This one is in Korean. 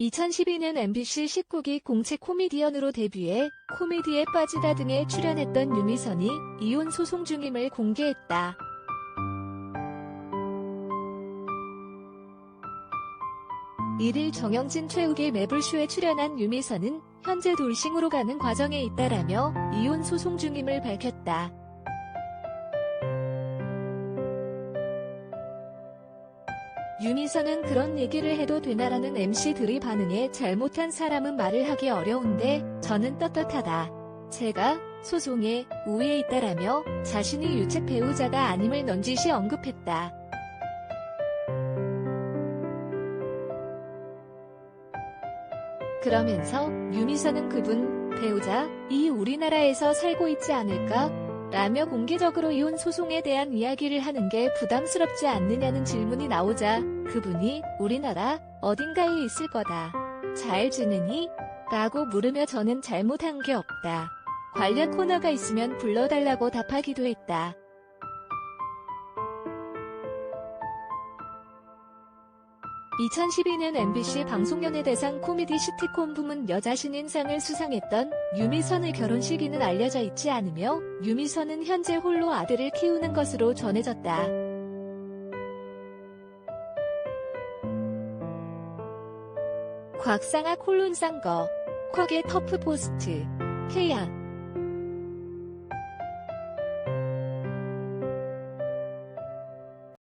2012년 MBC 19기 공채 코미디언으로 데뷔해 코미디에 빠지다 등에 출연했던 유미선이 이혼 소송 중임을 공개했다. 일일 정영진 최욱의 매불쇼에 출연한 유미선은 현재 돌싱으로 가는 과정에 있다라며 이혼 소송 중임을 밝혔다. 유미선은 그런 얘기를 해도 되나라는 MC들의 반응에 잘못한 사람은 말을 하기 어려운데 저는 떳떳하다. 제가 소송에 우위에 있다라며 자신이 유책 배우자가 아님을 넌지시 언급했다. 그러면서 유미선은 그분 배우자 이 우리나라에서 살고 있지 않을까? 라며 공개적으로 이혼 소송에 대한 이야기를 하는 게 부담스럽지 않느냐는 질문이 나오자 그분이 우리나라 어딘가에 있을 거다. 잘 지내니? 라고 물으며 저는 잘못한 게 없다. 관련 코너가 있으면 불러달라고 답하기도 했다. (2012년) MBC 방송연예 대상 코미디 시트콤 부문 여자 신인상을 수상했던 유미선의 결혼 시기는 알려져 있지 않으며 유미선은 현재 홀로 아들을 키우는 것으로 전해졌다. 곽상학 홀론상거 콱의 터프 포스트 케야